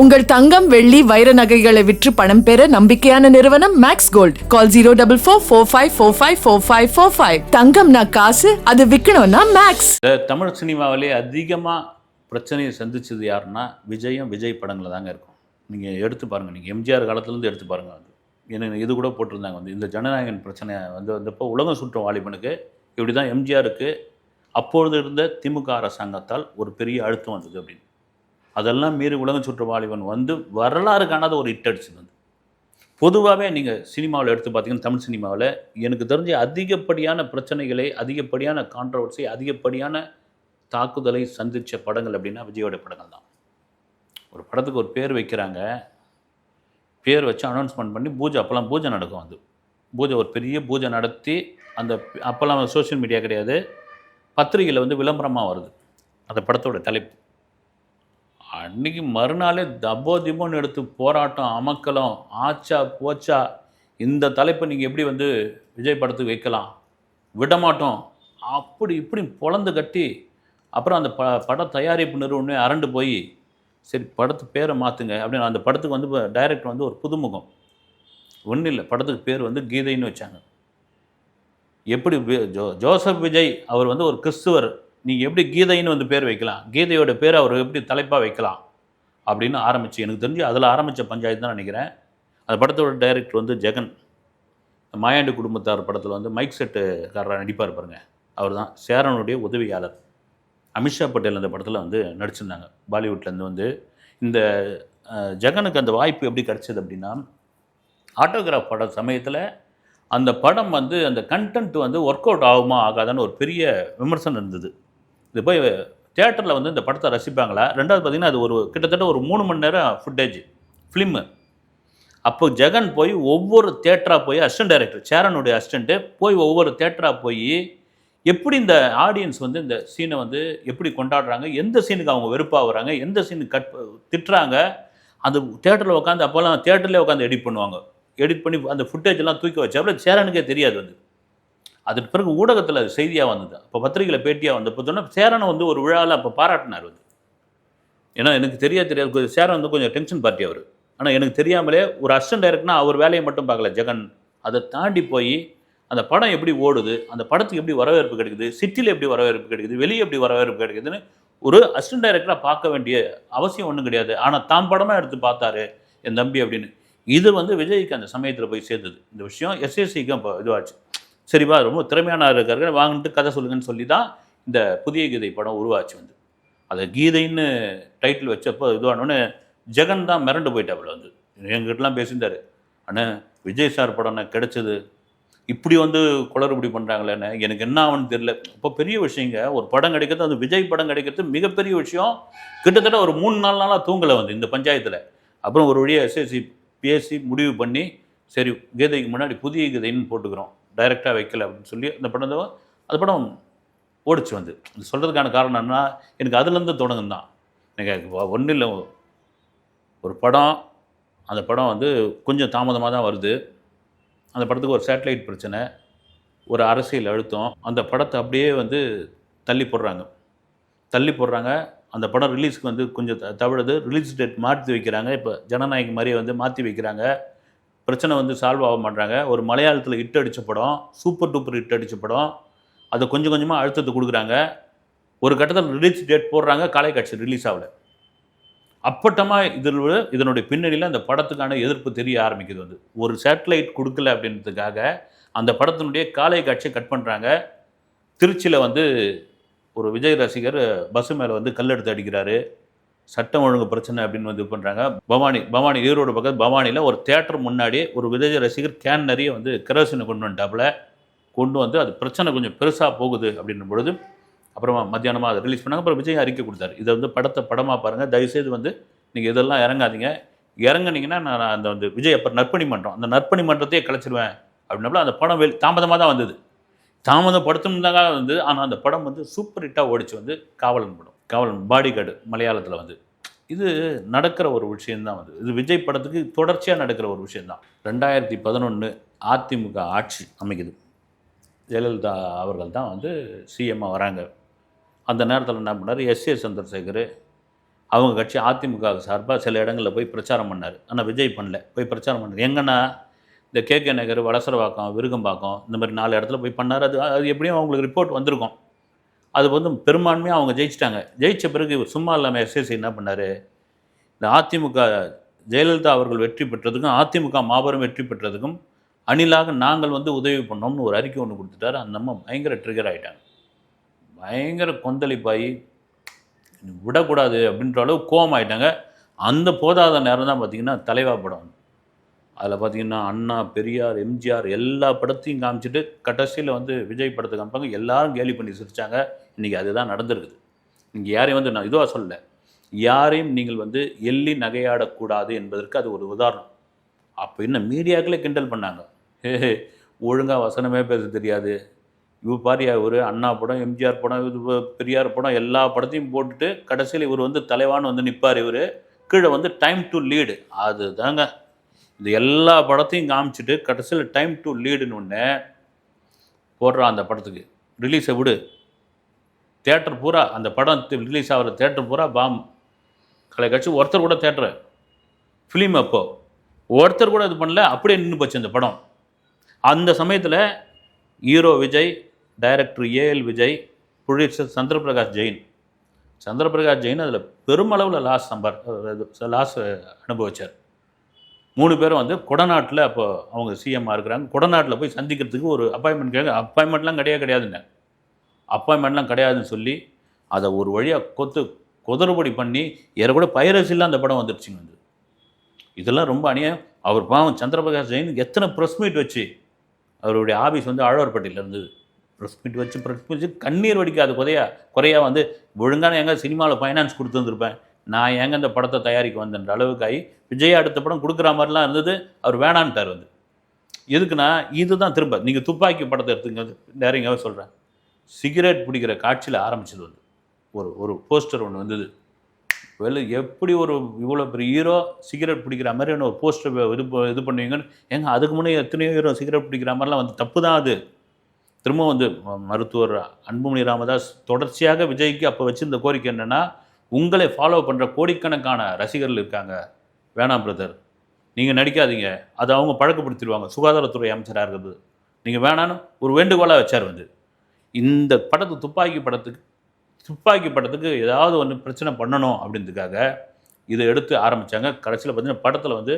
உங்கள் தங்கம் வெள்ளி வைர நகைகளை விற்று பணம் பெற நம்பிக்கையான நிறுவனம் Max Gold call zero double four four five four five four five four five தங்கம்னா காசு அது விற்கணும்னா மேக்ஸ் தமிழ் சினிமாவிலே அதிகமாக பிரச்சனையை சந்திச்சது யாருன்னா விஜயும் விஜய் படங்களில் தாங்க இருக்கும். நீங்கள் எடுத்து பாருங்கள் நீங்கள் எம்ஜிஆர் காலத்துலேருந்து எடுத்து பாருங்கள் அது. எனக்கு இது கூட போட்டிருந்தாங்க வந்து. இந்த ஜனநாயகன் பிரச்சனை வந்து வந்தப்போ உலகம் சுற்றும் வாலிபனுக்கு இப்படி தான் எம்ஜிஆருக்கு அப்பொழுது இருந்த திமுக அரசாங்கத்தால் ஒரு பெரிய அழுத்தம் வந்தது அப்படின்னு. அதெல்லாம் மீறி உலகம் சுற்றுவாளிவன் வாலிபன் வந்து வரலாறு காணாத ஒரு ஹிட் அடிச்சது வந்து. பொதுவாகவே நீங்கள் சினிமாவில் எடுத்து பார்த்தீங்கன்னா தமிழ் சினிமாவில் எனக்கு தெரிஞ்ச அதிகப்படியான பிரச்சனைகளை அதிகப்படியான கான்ட்ரவர்சி அதிகப்படியான தாக்குதலை சந்தித்த படங்கள் அப்படின்னா விஜயோட படங்கள் தான். ஒரு படத்துக்கு ஒரு பேர் வைக்கிறாங்க. பேர் வச்சு அனௌன்ஸ்மெண்ட் பண்ணி பூஜை அப்போல்லாம் பூஜை நடக்கும் அது. பூஜை ஒரு பெரிய பூஜை நடத்தி அந்த அப்போல்லாம் சோஷியல் மீடியா கிடையாது. பத்திரிகையில் வந்து விளம்பரமாக வருது. அந்த படத்தோட தலைப்பு. அன்னைக்கு மறுநாளே தபோ திபோன்னு எடுத்து போராட்டம் அமக்கலம் ஆச்சா போச்சா இந்த தலைப்பை நீங்கள் எப்படி வந்து விஜய் படத்துக்கு வைக்கலாம்? விடமாட்டோம். அப்படி இப்படி பொழந்து கட்டி அப்புறம் அந்த ப பட தயாரிப்பு நிறுவனமே அரண்டு போய் சரி படத்து பேரை மாற்றுங்க அப்படின்னு அந்த படத்துக்கு வந்து டைரக்டர் வந்து ஒரு புதுமுகம். ஒன்றும் இல்லை படத்துக்கு பேர் வந்து கீதைன்னு வச்சாங்க. எப்படி ஜோ ஜோசப் விஜய் அவர் வந்து ஒரு கிறிஸ்துவர் நீங்கள் எப்படி கீதைன்னு வந்து பேர் வைக்கலாம். கீதையோட பேர் அவர் எப்படி தலைப்பாக வைக்கலாம் அப்படின்னு ஆரம்பிச்சு எனக்கு தெரிஞ்சு அதில் ஆரம்பித்த பஞ்சாயத்து தான் நினைக்கிறேன். அந்த படத்தோட டைரக்டர் வந்து ஜெகன். மாயாண்டி குடும்பத்தார் படத்தில் வந்து மைக் செட்டுக்காரராக நடிப்பார் பாருங்க. அவர் தான் சேரனுடைய உதவியாளர். அமித்ஷா பட்டேல் அந்த படத்தில் வந்து நடிச்சிருந்தாங்க. பாலிவுட்லேருந்து வந்து. இந்த ஜெகனுக்கு அந்த வாய்ப்பு எப்படி கிடைச்சது அப்படின்னா ஆட்டோகிராஃப் பட சமயத்தில் அந்த படம் வந்து அந்த கண்டென்ட் வந்து ஒர்க் அவுட் ஆகுமா ஆகாதான்னு ஒரு பெரிய விமர்சனம் இருந்தது. இது போய் தேட்டரில் வந்து இந்த படத்தை ரசிப்பாங்களா? ரெண்டாவது பார்த்தீங்கன்னா அது ஒரு கிட்டத்தட்ட ஒரு மூணு மணி நேரம் ஃபுட்டேஜ் ஃபிலிம்மு அப்போ ஜெகன் போய் ஒவ்வொரு தேட்டராக போய் அசிஸ்டன்ட் டைரக்டர் சேரனுடைய அசிஸ்டண்ட்டு போய் ஒவ்வொரு தேட்டராக போய் எப்படி இந்த ஆடியன்ஸ் வந்து இந்த சீனை வந்து எப்படி கொண்டாடுறாங்க? எந்த சீனுக்கு அவங்க வெறுப்பாகிறாங்க எந்த சீனுக்கு கட் திட்டுறாங்க? அந்த தேட்டரில் உட்காந்து அப்போல்லாம் தேட்டர்லேயே உட்காந்து எடிட் பண்ணுவாங்க. எடிட் பண்ணி அந்த ஃபுட்டேஜ் எல்லாம் தூக்கி வச்சு அப்புறம் சேரனுக்கே தெரியாது வந்து. அதுக்கு பிறகு ஊடகத்தில் அது செய்தியாக வந்தது. அப்போ பத்திரிகையில் பேட்டியாக வந்த பார்த்தோன்னா சேரனை வந்து ஒரு விழாவில் அப்போ பாராட்டினார் வந்து ஏன்னா எனக்கு தெரியா தெரியாது. கொஞ்சம் சேரன் வந்து கொஞ்சம் டென்ஷன் பார்ட்டி அவர். ஆனால் எனக்கு தெரியாமலே ஒரு அசிஸ்டன்ட் டைரக்ட்னா அவர் வேலையை மட்டும் பார்க்கல ஜெகன். அதை தாண்டி போய் அந்த படம் எப்படி ஓடுது அந்த படத்துக்கு எப்படி வரவேற்பு கிடைக்குது சிட்டியில் எப்படி வரவேற்பு கிடைக்குது வெளியே எப்படி வரவேற்பு கிடைக்குதுன்னு ஒரு அசிஸ்டன்ட் டைரக்டராக பார்க்க வேண்டிய அவசியம் ஒன்றும் கிடையாது. ஆனால் தாம் படமாக எடுத்து பார்த்தாரு என் தம்பி அப்படின்னு. இது வந்து விஜய்க்கு அந்த சமயத்தில் போய் சேர்ந்தது. இந்த விஷயம் எஸ்எஸ்சிக்கும் இப்போ இதுவாச்சு. சரிப்பா ரொம்ப திறமையான இருக்காரு வாங்கிட்டு கதை சொல்லுங்கன்னு சொல்லி தான் இந்த புதிய கீதை படம் உருவாச்சு வந்து. அதை கீதைன்னு டைட்டில் வச்சப்போ இதுவானோன்னு ஜெகன் தான் மிரண்டு போயிட்டாப்புல வந்து. எங்கிட்டலாம் பேசியிருந்தார். அண்ணே விஜய் சார் படம் கிடைச்சது. இப்படி வந்து குளறுபடி பண்ணுறாங்களேன்னு எனக்கு என்ன ஆகுன்னு தெரியல. இப்போ பெரிய விஷயங்க ஒரு படம் கிடைக்கிறது அது விஜய் படம் கிடைக்கிறது மிகப்பெரிய விஷயம். கிட்டத்தட்ட ஒரு மூணு நாலு நாளாக தூங்கலை வந்து இந்த பஞ்சாயத்தில். அப்புறம் ஒரு வழியாக எஸ்எஸ்சி பேசி முடிவு பண்ணி சரி கீதைக்கு முன்னாடி புதிய கீதைன்னு போட்டுக்கிறோம். டைரெக்டாக வைக்கல அப்படின்னு சொல்லி அந்த படம் அந்த படம் ஓடிச்சு வந்து. இது சொல்கிறதுக்கான காரணம் என்ன எனக்கு அதுலேருந்து தொடங்கும் தான். எனக்கு ஒன்றும் இல்லை. ஒரு படம் அந்த படம் வந்து கொஞ்சம் தாமதமாக தான் வருது. அந்த படத்துக்கு ஒரு சேட்டலைட் பிரச்சனை ஒரு அரசியல் அழுத்தம். அந்த படத்தை அப்படியே வந்து தள்ளி போடுறாங்க. தள்ளி போடுறாங்க. அந்த படம் ரிலீஸ்க்கு வந்து கொஞ்சம் த- தவழுது ரிலீஸ் டேட் மாற்றி வைக்கிறாங்க. இப்போ ஜனநாயக மாதிரியே வந்து மாற்றி வைக்கிறாங்க. பிரச்சனை வந்து சால்வ் ஆக மாட்டாங்க ஒரு மலையாளத்தில் ஹிட் அடித்த படம் சூப்பர் டூப்பர் ஹிட் அடித்த படம் அதை கொஞ்சம் கொஞ்சமாக அழுத்தத்தை கொடுக்குறாங்க. ஒரு கட்டத்தில் ரிலீஸ் டேட் போடுறாங்க காலை காட்சி ரிலீஸ் ஆகல. அப்பட்டமாக இதில் இதனுடைய பின்னணியில் அந்த படத்துக்கான எதிர்ப்பு தெரிய ஆரம்பிக்குது வந்து. ஒரு சேட்டலைட் கொடுக்கல அப்படின்றதுக்காக அந்த படத்தினுடைய காலை காட்சியை கட் பண்ணுறாங்க திருச்சியில் வந்து ஒரு விஜய் ரசிகர் பஸ் மேலே வந்து கல் எடுத்து அடிக்கிறாரு. சட்டம் ஒழுங்கு பிரச்சனை அப்படின்னு வந்து இது பண்ணுறாங்க பவானி பவானி ஈரோடு பக்கத்து பவானியில் ஒரு தேட்டர் முன்னாடி ஒரு விஜய் ரசிகர் கேன் நிறைய வந்து கெரோசினை கொண்டு வந்துட்டாப்புல. கொண்டு வந்து அது பிரச்சனை கொஞ்சம் பெருசாக போகுது அப்படின்னும் பொழுது அப்புறமா மத்தியானமாக அதை ரிலீஸ் பண்ணாங்க. அப்புறம் விஜய் அறிக்கை கொடுத்தாரு. இதை வந்து படத்தை படமாக பாருங்கள் தயவுசெய்து வந்து நீங்கள் இதெல்லாம் இறங்காதீங்க. இறங்குனீங்கன்னா நான் அந்த வந்து விஜய் அப்புறம் நற்பணி மன்றம். அந்த நற்பணி மன்றத்தையே கிளச்சிடுவேன் அப்படின்னப்பல அந்த படம் வெளி தாமதமாக தான் வந்தது. தாமதப்படுத்தணும்னாங்க வந்து ஆனால் அந்த படம் வந்து சூப்பர் ஹிட்டாக ஓடிச்சு வந்து காவலன் படம். காவலன் பாடி கார்டு மலையாளத்தில் வந்து. இது நடக்கிற ஒரு விஷயந்தான் வந்து இது விஜய் படத்துக்கு தொடர்ச்சியாக நடக்கிற ஒரு விஷயம்தான். ரெண்டாயிரத்தி பதினொன்று அதிமுக ஆட்சி அமைக்குது. ஜெயலலிதா அவர்கள் தான் வந்து சிஎம்மாக வராங்க. அந்த நேரத்தில் என்ன பண்ணார்? எஸ் ஏ சந்திரசேகர் அவங்க கட்சி அதிமுக சார்பாக சில இடங்களில் போய் பிரச்சாரம் பண்ணார். ஆனால் விஜய் பண்ணல. போய் பிரச்சாரம் பண்ணார். எங்கன்னா இந்த கே கே நகர் வலசரவாக்கம் விருகம்பாக்கம் இந்த மாதிரி நாலு இடத்துல போய் பண்ணார். அது அது எப்படியும் அவங்களுக்கு ரிப்போர்ட் வந்திருக்கும். அது வந்து பெரும்பான்மையாக அவங்க ஜெயிச்சிட்டாங்க. ஜெயிச்ச பிறகு சும்மா இல்லாமல் எஸ்எஸ்சி என்ன பண்ணார்? இந்த அதிமுக ஜெயலலிதா அவர்கள் வெற்றி பெற்றதுக்கும் அதிமுக மாபெரும் வெற்றி பெற்றதுக்கும் அணிலாக நாங்கள் வந்து உதவி பண்ணோம்னு ஒரு அறிக்கை ஒன்று கொடுத்துட்டாரு. அந்த அம்மா பயங்கர ட்ரிகர் ஆகிட்டாங்க பயங்கர கொந்தளிப்பாகி விடக்கூடாது அப்படின்ற அளவு கோவம் ஆயிட்டாங்க அந்த போதாத நேரம் தான் பார்த்தீங்கன்னா தலைவா படம். அதில் பார்த்தீங்கன்னா அண்ணா பெரியார் எம்ஜிஆர் எல்லா படத்தையும் காமிச்சிட்டு கடைசியில் வந்து விஜய் படத்தை காமிப்பாங்க எல்லாரும் கேலி பண்ணி சிரிச்சாங்க. இன்றைக்கி அதுதான் நடந்திருக்குது. நீங்கள் யாரையும் வந்து நான் இதுவாக சொல்லலை. யாரையும் நீங்கள் வந்து எள்ளி நகையாடக்கூடாது என்பதற்கு அது ஒரு உதாரணம். அப்போ இன்னும் மீடியாக்களே கிண்டல் பண்ணாங்க. ஹே ஒழுங்காக வசனமே பேச தெரியாது. இவ பாரியா இவர் அண்ணா படம் எம்ஜிஆர் படம் இது பெரியார் படம் எல்லா படத்தையும் போட்டுட்டு கடைசியில் இவர் வந்து தலைவான்னு வந்து நிற்பார் இவர். கீழே வந்து டைம் டு லீடு அது தாங்க இது எல்லா படத்தையும் காமிச்சிட்டு கடைசியில் டைம் டு லீடுன்னு ஒன்று போடுறான் அந்த படத்துக்கு. ரிலீஸை விடு. தேட்டர் பூரா அந்த படம் ரிலீஸ் ஆகிற தேட்டர் பூரா பாம் கலை கட்சி ஒருத்தர் கூட தேட்டர் ஃபிலிம் அப்போ. ஒருத்தர் கூட இது பண்ணல அப்படியே நின்று போச்சு அந்த படம். அந்த சமயத்தில் hero Vijay director A L Vijay producer Chandraprakash Jain. Chandraprakash Jain அதில் பெருமளவில் லாஸ் சம்பார் லாஸ் அனுபவிச்சார். மூணு பேரும் வந்து கொடநாட்டில் அப்போ அவங்க சிஎம்மாக இருக்கிறாங்க. கொடநாட்டில் போய் சந்திக்கிறதுக்கு ஒரு அப்பாயின்மெண்ட் கேட்க அப்பாயின்மெண்ட்லாம் கிடையாது கிடையாதுங்க. அப்பாயின்மெண்ட்லாம் கிடையாதுன்னு சொல்லி அதை ஒரு வழியாக கொத்து குதறுபடி பண்ணி ஏற கூட பைரசிலாம் அந்த படம் வந்துருச்சுங்க வந்து இதெல்லாம் ரொம்ப அநியாயம். அவர் பாவம் சந்திரபிரகாஷ் ஜெயின் எத்தனை ப்ரெஸ் மீட் வச்சு அவருடைய ஆஃபீஸ் வந்து ஆழ்வார்பேட்டையில் இருந்தது. ப்ரெஸ் மீட் வச்சு ப்ரெஸ் மீட் வச்சு கண்ணீர் வடிக்காத குறையா குறையாக வந்து ஒழுங்கான எங்கே சினிமாவில் ஃபைனான்ஸ் கொடுத்துருந்துருப்பேன் நான் ஏங்க அந்த படத்தை தயாரிக்க வந்தேன்ற அளவுக்கு ஆகி விஜய் அடுத்த படம் கொடுக்குற மாதிரிலாம் இருந்தது அவர் வேணான்ட்டார் வந்து. எதுக்குன்னா இதுதான் திரும்ப நீங்கள் துப்பாக்கி படத்தை எடுத்துங்க நேரங்காவே சொல்கிறேன் சிகரெட் பிடிக்கிற காட்சியில் ஆரம்பிச்சது வந்து. ஒரு ஒரு போஸ்டர் ஒன்று வந்தது. வெளில எப்படி ஒரு இவ்வளோ பெரிய ஹீரோ சிகரெட் பிடிக்கிற மாதிரியான ஒரு போஸ்டர் இது இது பண்ணுவீங்கன்னு ஏங்க அதுக்கு முன்னே எத்தனையோ ஹீரோ சிகரெட் பிடிக்கிற மாதிரிலாம் வந்து தப்பு தான் அது. திரும்ப வந்து மருத்துவர் அன்புமணி ராமதாஸ் தொடர்ச்சியாக விஜய்க்கு அப்போ வச்சுருந்த கோரிக்கை என்னென்னா உங்களை ஃபாலோ பண்ணுற கோடிக்கணக்கான ரசிகர்கள் இருக்காங்க. வேணாம் பிரதர் நீங்கள் நடிக்காதீங்க. அதை அவங்க பழக்கப்படுத்திடுவாங்க. சுகாதாரத்துறை அமைச்சராக இருக்குது நீங்கள் வேணான்னு ஒரு வேண்டுகோளாக வச்சார் வந்து. இந்த படத்து துப்பாக்கி படத்துக்கு துப்பாக்கி படத்துக்கு ஏதாவது ஒன்று பிரச்சனை பண்ணணும் அப்படின்றதுக்காக இதை எடுத்து ஆரம்பித்தாங்க கடைசியில் பார்த்தீங்கன்னா படத்தில் வந்து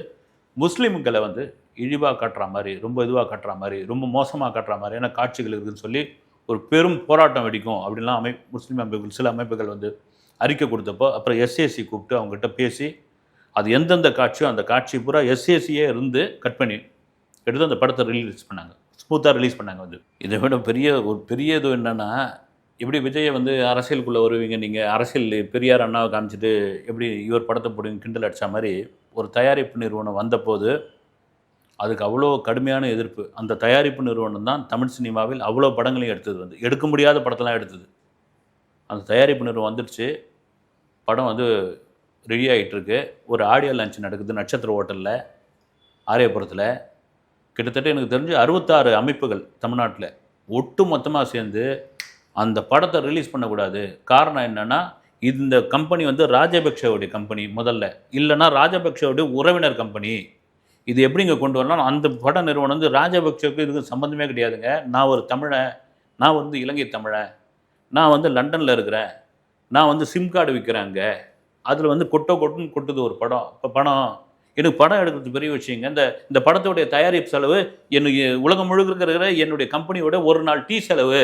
முஸ்லீம்களை வந்து இழிவாக காட்டுற மாதிரி ரொம்ப இதுவாக காட்டுற மாதிரி ரொம்ப மோசமாக காட்டுற மாதிரியான காட்சிகள் இருக்குதுன்னு சொல்லி ஒரு பெரும் போராட்டம் வெடிக்கும் அப்படின்லாம் அமை முஸ்லீம் அமைப்புகள் சில அமைப்புகள் வந்து அறிக்கை கொடுத்தப்போ அப்புறம் எஸ்ஏசி கூப்பிட்டு அவங்ககிட்ட பேசி அது எந்தெந்த காட்சியோ அந்த காட்சி பூரா எஸ்ஏசியே இருந்து கட் பண்ணி எடுத்து அந்த படத்தை ரிலீஸ் பண்ணாங்க. ஸ்மூத்தாக ரிலீஸ் பண்ணாங்க வந்து. இதை விட பெரிய ஒரு பெரிய இது என்னென்னா எப்படி விஜயை வந்து அரசியலுக்குள்ளே வருவீங்க நீங்கள் அரசியல் பெரியார் அண்ணாவை காமிச்சிட்டு எப்படி இவர் படத்தை போடுவீங்க கிண்டல் அடித்த மாதிரி ஒரு தயாரிப்பு நிறுவனம் வந்தபோது அதுக்கு அவ்வளோ கடுமையான எதிர்ப்பு. அந்த தயாரிப்பு நிறுவனம் தான் தமிழ் சினிமாவில் அவ்வளோ படங்களையும் எடுத்தது வந்து. எடுக்க முடியாத படத்தெல்லாம் எடுத்தது. அந்த தயாரிப்பு நிறுவனம் வந்துடுச்சு. படம் வந்து ரெடி ஆகிட்டுருக்கு ஒரு ஆடியோ லான்ச் நடக்குது நட்சத்திர ஹோட்டலில் ஆரியபுரத்தில். கிட்டத்தட்ட எனக்கு தெரிஞ்சு அறுபத்தாறு அமைப்புகள் தமிழ்நாட்டில். ஒட்டு மொத்தமாக சேர்ந்து அந்த படத்தை ரிலீஸ் பண்ணக்கூடாது. காரணம் என்னென்னா இந்த கம்பெனி வந்து ராஜபக்ஷவுடைய கம்பெனி முதல்ல. இல்லைன்னா ராஜபக்ஷவுடைய உறவினர் கம்பெனி இது எப்படிங்க கொண்டு வரலாம்? அந்த பட நிறுவனம் வந்து ராஜபக்ஷவுக்கு இதுக்கு சம்மந்தமே கிடையாதுங்க. நான் ஒரு தமிழன். நான் வந்து இலங்கை தமிழன். நான் வந்து லண்டனில் இருக்கிறேன். நான் வந்து சிம் கார்டு விற்கிறாங்க அதில் வந்து கொட்டோ கொட்டுன்னு கொட்டுது ஒரு படம். இப்போ படம் எனக்கு படம் எடுக்கிறது பெரிய விஷயங்க. இந்த இந்த படத்தோடைய தயாரிப்பு செலவு எனக்கு உலகம் முழுக்க இருக்கிற என்னுடைய கம்பெனியோட ஒரு நாள் டீ செலவு.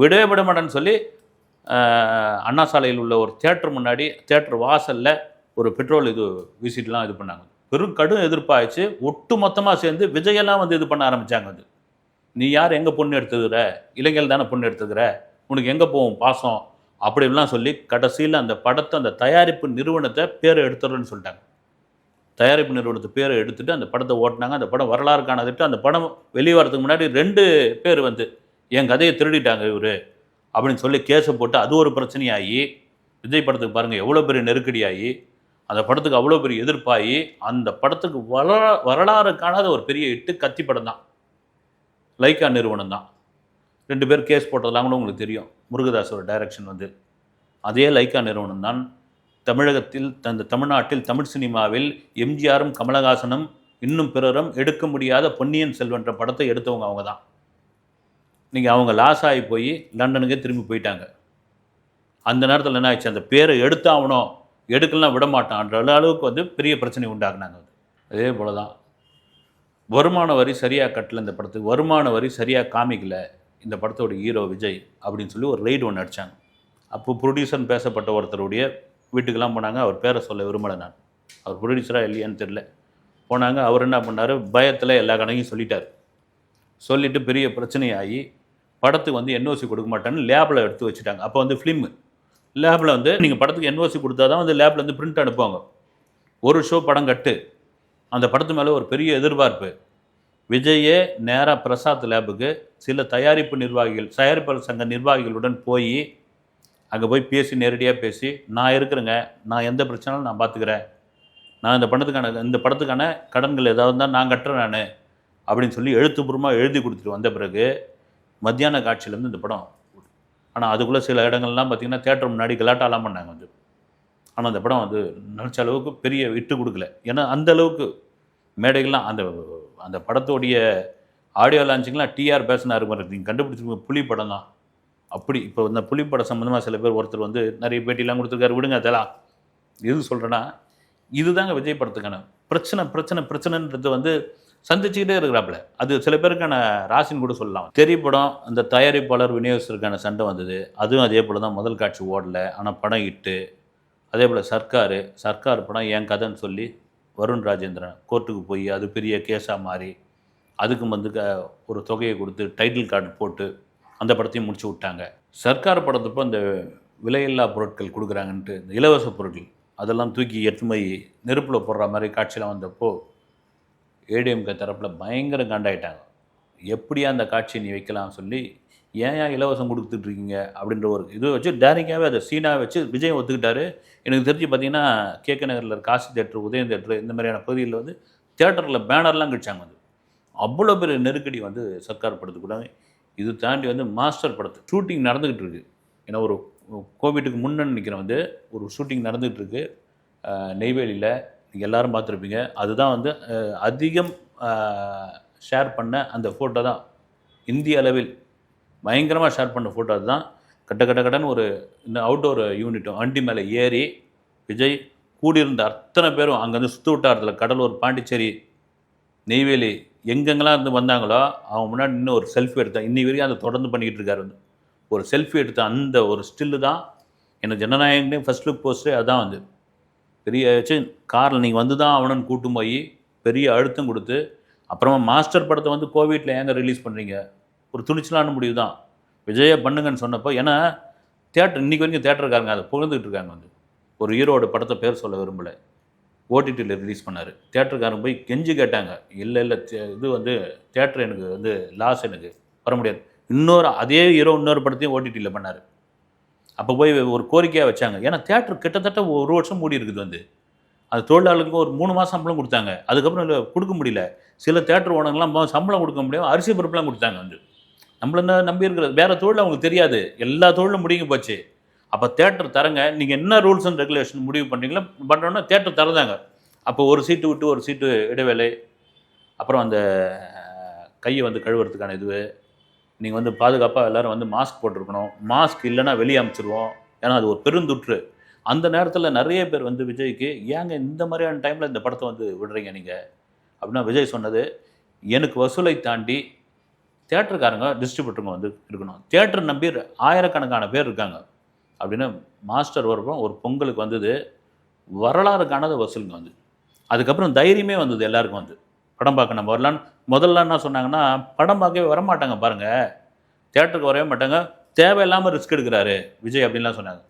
விடவே விட மாட்டேன்னு சொல்லி அண்ணா சாலையில் உள்ள ஒரு தேட்டர் முன்னாடி தேட்டர் வாசலில் ஒரு பெட்ரோல் இது வீசிட்டுலாம் இது பண்ணாங்க. பெரும் கடும் எதிர்ப்பாயிடுச்சு. ஒட்டு மொத்தமாக சேர்ந்து விஜயெல்லாம் வந்து இது பண்ண ஆரம்பித்தாங்க அது. நீ யார்? எங்கே பொண்ணு எடுத்துக்கிற? இளைஞர்கள் தானே பொண்ணு எடுத்துக்கிற? உனக்கு எங்கே போகும்? பாசம். அப்படின்லாம் சொல்லி கடைசியில் அந்த படத்தை அந்த தயாரிப்பு நிறுவனத்தை பேரை எடுத்துடுறேன்னு சொல்லிட்டாங்க. தயாரிப்பு நிறுவனத்து பேரை எடுத்துட்டு அந்த படத்தை ஓட்டினாங்க. அந்த படம் வரலாறு அந்த படம் வெளியே வரதுக்கு முன்னாடி ரெண்டு பேர் வந்து என் கதையை திருடிட்டாங்க இவர். அப்படின்னு சொல்லி கேஸை போட்டு அது ஒரு பிரச்சனையாகி விஜய் படத்துக்கு பாருங்கள் எவ்வளோ பெரிய நெருக்கடியாகி அந்த படத்துக்கு அவ்வளோ பெரிய எதிர்ப்பாகி அந்த படத்துக்கு வரலா வரலாறு காணாத ஒரு பெரிய இட்டு கத்தி படம் தான். லைக்கா நிறுவனம் தான். ரெண்டு பேர் கேஸ் போட்டதெல்லாம் கூட உங்களுக்கு தெரியும். முருகதாஸோட டைரக்ஷன் வந்து. அதே லைக்கா நிறுவனம் தான். தமிழகத்தில் தந்த தமிழ்நாட்டில் தமிழ் சினிமாவில் எம்ஜிஆரும் கமலஹாசனும் இன்னும் பிறரும் எடுக்க முடியாத பொன்னியின் செல்வன்ற படத்தை எடுத்தவங்க அவங்க தான். நீங்கள் அவங்க லாஸ் ஆகி போய் லண்டனுக்கே திரும்பி போயிட்டாங்க. அந்த நேரத்தில் என்ன ஆயிடுச்சு? அந்த பேரை எடுத்தாகணும். எடுக்கலாம் விட மாட்டான்ற அளவுக்கு வந்து பெரிய பிரச்சனை உண்டாக்குனாங்க அது. அதே போல தான் வருமான வரி சரியாக கட்டல இந்த படத்துக்கு. வருமான வரி சரியாக காமிக்கலை. இந்த படத்தோட ஹீரோ விஜய் அப்படின்னு சொல்லி ஒரு ரைடு ஒன்று அடித்தாங்க அப்போ ப்ரொடியூசர்னு பேசப்பட்ட ஒருத்தருடைய வீட்டுக்கெல்லாம் போனாங்க. அவர் பேரை சொல்ல விரும்பலை நான். அவர் ப்ரொடியூசராக இல்லையான்னு தெரில போனாங்க. அவர் என்ன பண்ணார்? பயத்தில் எல்லா கணக்கையும் சொல்லிட்டார். சொல்லிவிட்டு பெரிய பிரச்சனையாகி படத்துக்கு வந்து என்ஓசி கொடுக்க மாட்டேன்னு லேபில் எடுத்து வச்சுட்டாங்க. அப்போ வந்து ஃபிலிம் லேபில் வந்து நீங்கள் படத்துக்கு என்ஓசி கொடுத்தா தான் வந்து லேபில் வந்து பிரிண்ட் அனுப்புவாங்க. ஒரு ஷோ படம் கட்டு. அந்த படத்து மேலே ஒரு பெரிய எதிர்பார்ப்பு. விஜயே நேராக பிரசாத் லேபுக்கு சில தயாரிப்பு நிர்வாகிகள் தயாரிப்பாளர் சங்க நிர்வாகிகளுடன் போய் அங்கே போய் பேசி நேரடியாக பேசி நான் இருக்கிறேங்க. நான் எந்த பிரச்சனையும் நான் பார்த்துக்கிறேன் நான் இந்த படத்துக்கான இந்த படத்துக்கான கடன்கள் ஏதாவது இருந்தால் நான் கட்டுறேன் நான். அப்படின்னு சொல்லி எழுத்துப்பூர்வமாக எழுதி கொடுத்துட்டு வந்த பிறகு மத்தியான காட்சியிலேருந்து இந்த படம் ஆனால் அதுக்குள்ளே சில இடங்கள்லாம் பார்த்திங்கன்னா தேட்டர் முன்னாடி கலாட்டாலாம் பண்ணாங்க வந்து ஆனால் அந்த படம் வந்து நினச்ச அளவுக்கு பெரிய விட்டு கொடுக்கல. ஏன்னா அந்த அளவுக்கு மேடைகள்லாம் அந்த அந்த படத்தோடைய ஆடியோ லான்ச்சிங்லாம் டிஆர் பேசினாரு மாதிரி நீங்கள் கண்டுபிடிச்சிருக்க புலி படம் தான் அப்படி இப்போ இந்த புலி படம் சம்மந்தமாக சில பேர் ஒருத்தர் வந்து நிறைய பேட்டிலாம் கொடுத்துருக்காரு. விடுங்க அதெல்லாம் எது சொல்கிறேன்னா இதுதாங்க விஜய் படத்துக்கான பிரச்சனை பிரச்சனை பிரச்சனைன்றது வந்து சந்திச்சுக்கிட்டே இருக்கிறாப்புல. அது சில பேருக்கான ராசின்னு கூட சொல்லலாம். தெரிய அந்த தயாரிப்பாளர் விநியோகஸ்தருக்கான சண்டை வந்தது. அதுவும் அதே போல் தான் முதல் காட்சி ஓடல. ஆனால் படம் இட்டு அதே போல் சர்க்கார். சர்க்கார் படம் என் கதைன்னு சொல்லி வருண் ராஜேந்திரன் கோர்ட்டுக்கு போய் அது பெரிய கேஸாக மாறி அதுக்கும் வந்து க ஒரு தொகையை கொடுத்து டைட்டில் கார்டு போட்டு அந்த படத்தையும் முடிச்சு விட்டாங்க. சர்க்கார் படத்தப்போ அந்த விலையில்லா பொருட்கள் கொடுக்குறாங்கன்ட்டு இந்த இலவச பொருட்கள் அதெல்லாம் தூக்கி எட்டுமை நெருப்பில் போடுற மாதிரி காட்சியெலாம் வந்தப்போ ஏடிஎம்கே தரப்பில் பயங்கர காண்டாயிட்டாங்க. எப்படியா அந்த காட்சியை நீ வைக்கலாம்னு சொல்லி ஏன் ஏன் இலவசம் கொடுத்துட்ருக்கீங்க அப்படின்ற ஒரு இது வச்சு டேரிங்காகவே அதை சீனாக வச்சு விஜய் ஒத்துக்கிட்டாரு. எனக்கு தெரிஞ்சு பார்த்தீங்கன்னா கேக்க நகரில் காசி தேட்டர் உதயம் தேட்டர் இந்த மாதிரியான பகுதியில் வந்து தேட்டரில் பேனர்லாம் கிழிச்சாங்க வந்து. அவ்வளோ பெரிய நெருக்கடி வந்து சர்க்கார் படத்துக்கு இது தாண்டி வந்து மாஸ்டர் படத்து ஷூட்டிங் நடந்துக்கிட்டு இருக்குது ஏன்னா ஒரு கோவிட்டுக்கு முன்னன்னு நிற்கிற வந்து ஒரு ஷூட்டிங் நடந்துகிட்டு இருக்கு நெய்வேலியில் நீங்கள் எல்லாரும் பார்த்துருப்பீங்க. அதுதான் வந்து அதிகம் ஷேர் பண்ண அந்த ஃபோட்டோ தான். இந்திய அளவில் பயங்கரமாக ஷேர் பண்ண ஃபோட்டோ அதுதான். கட்ட கட்ட கடன் ஒரு இந்த அவுட்டோர் யூனிட்டும் வண்டி மேலே ஏறி விஜய் கூடியிருந்த அத்தனை பேரும் அங்கேருந்து சுற்று வட்டாரத்தில் கடலூர் பாண்டிச்சேரி நெய்வேலி எங்கெங்கெல்லாம் இருந்து வந்தாங்களோ அவங்க முன்னாடி இன்னும் ஒரு செல்ஃபி எடுத்தேன் இன்னி வரைக்கும் அதை தொடர்ந்து பண்ணிக்கிட்டு இருக்காரு வந்து. ஒரு செல்ஃபி எடுத்த அந்த ஒரு ஸ்டில்லு தான் எனக்கு ஜனநாயகனே ஃபர்ஸ்ட் லுக் போஸ்ட்டே அதான் வந்து பெரிய வச்சு காரில் நீங்கள் வந்து தான் அவனன்னு கூட்டும் போய் பெரிய அழுத்தம் கொடுத்து அப்புறமா மாஸ்டர் படத்தை வந்து கோவிட்டில் ஏங்க ரிலீஸ் பண்ணுறீங்க ஒரு துணிச்சலான முடிவு தான் விஜயை பண்ணுங்கன்னு சொன்னப்போ ஏன்னா தேட்டர் இன்றைக்கி வரைக்கும் தேட்டருக்காரங்க அதை புகழ்ந்துக்கிட்டு இருக்காங்க வந்து. ஒரு ஹீரோட படத்தை பேர் சொல்ல விரும்பலை. ஓடிடியில் ரிலீஸ் பண்ணார். தேட்டருக்காரங்க போய் கெஞ்சி கேட்டாங்க. இல்லை இல்லை இது வந்து தேட்டர் எனக்கு வந்து லாஸ் எனக்கு. வர முடியாது. இன்னொரு அதே ஹீரோ இன்னொரு படத்தையும் ஓடிடியில் பண்ணார். அப்போ போய் ஒரு கோரிக்கையாக வச்சாங்க. ஏன்னா தேட்டர் கிட்டத்தட்ட ஒரு வருஷம் மூடி இருக்குது வந்து. அது தொழிலாளர்களுக்கு ஒரு மூணு மாதம் சம்பளம் கொடுத்தாங்க. அதுக்கப்புறம் இல்லை கொடுக்க முடியல. சில தேட்டர் ஓனங்கள்லாம் சம்பளம் கொடுக்க முடியும் அரிசி பருப்புலாம் கொடுத்தாங்க வந்து. நம்மள என்ன நம்பி இருக்கிறது வேறு தொழில் அவங்களுக்கு தெரியாது. எல்லா தொழிலும் முடிங்க போச்சு. அப்போ தேட்டர் தரங்க. நீங்கள் என்ன ரூல்ஸ் அண்ட் ரெகுலேஷன் முடிவு பண்ணுறீங்களோ பண்ணுறோன்னா தேட்டர் தரதாங்க. அப்போ ஒரு சீட்டு விட்டு ஒரு சீட்டு இடைவேளை அப்புறம் அந்த கையை வந்து கழுவுறதுக்கான இது நீங்கள் வந்து பாதுகாப்பாக எல்லாரும் வந்து மாஸ்க் போட்டிருக்கணும். மாஸ்க் இல்லைன்னா வெளியே அமைச்சிருவோம். ஏன்னா அது ஒரு பெருந்தொற்று. அந்த நேரத்தில் நிறைய பேர் வந்து விஜய்க்கு ஏங்க இந்த மாதிரியான டைமில் இந்த படத்தை வந்து விடுறீங்க நீங்கள் அப்படின்னா விஜய் சொன்னது எனக்கு வசூலை தாண்டி தேட்டருக்காரங்க டிஸ்ட்ரிபியூட்டருங்க வந்து இருக்கணும். தேட்டர் நம்பி ஆயிரக்கணக்கான பேர் இருக்காங்க. அப்படின்னு மாஸ்டர் வரப்போ ஒரு பொங்கலுக்கு வந்தது வரலாறு காணாத வசூலுங்க வந்து. அதுக்கப்புறம் தைரியமே வந்தது எல்லாருக்கும் வந்து. படம் பார்க்க நம்ம வரலான்னு முதல்ல என்ன சொன்னாங்கன்னா படம் பார்க்கவே வரமாட்டாங்க பாருங்கள் தேட்டருக்கு வரவே மாட்டாங்க. தேவையில்லாமல் ரிஸ்க் எடுக்கிறாரு விஜய் அப்படின்லாம் சொன்னாங்க.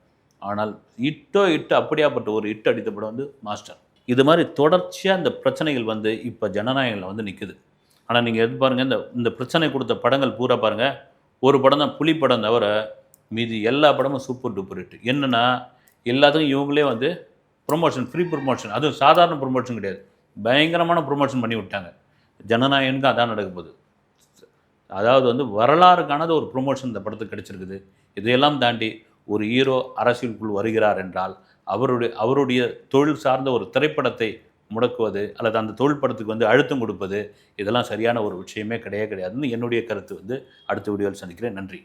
ஆனால் இட்டோ இட்டு அப்படியாப்பட்ட ஒரு இட்டு அடித்த படம் வந்து மாஸ்டர். இது மாதிரி தொடர்ச்சியாக இந்த பிரச்சனைகள் வந்து இப்போ ஜனநாயகத்தில் வந்து நிற்குது ஆனால் நீங்கள் எது பாருங்கள் இந்த இந்த பிரச்சனை கொடுத்த படங்கள் பூரா பாருங்கள் ஒரு படம் தான் புலி படம் தவிர மீதி எல்லா படமும் சூப்பர் டூப்பர் ஹிட் என்னென்னா எல்லாத்துக்கும் இவங்களே வந்து ப்ரொமோஷன் ஃப்ரீ ப்ரொமோஷன் அதுவும் சாதாரண ப்ரொமோஷன் கிடையாது. பயங்கரமான ப்ரொமோஷன் பண்ணி விட்டாங்க. ஜனநாயகனுக்கு அதான் நடக்க போகுது. அதாவது வந்து வரலாறு காணாத ஒரு ப்ரொமோஷன் இந்த படத்துக்கு கிடச்சிருக்குது. இதையெல்லாம் தாண்டி ஒரு ஹீரோ அரசியலுக்குள் வருகிறார் என்றால் அவருடைய அவருடைய தொழில் சார்ந்த ஒரு திரைப்படத்தை முடக்குவது அல்லது அந்த தொழில் படத்துக்கு வந்து அழுத்தம் கொடுப்பது இதெல்லாம் சரியான ஒரு விஷயமே கிடையாது. கிடையாதுன்னு என்னுடைய கருத்து வந்து அடுத்த வீடியோவில் சந்திக்கிறேன். நன்றி.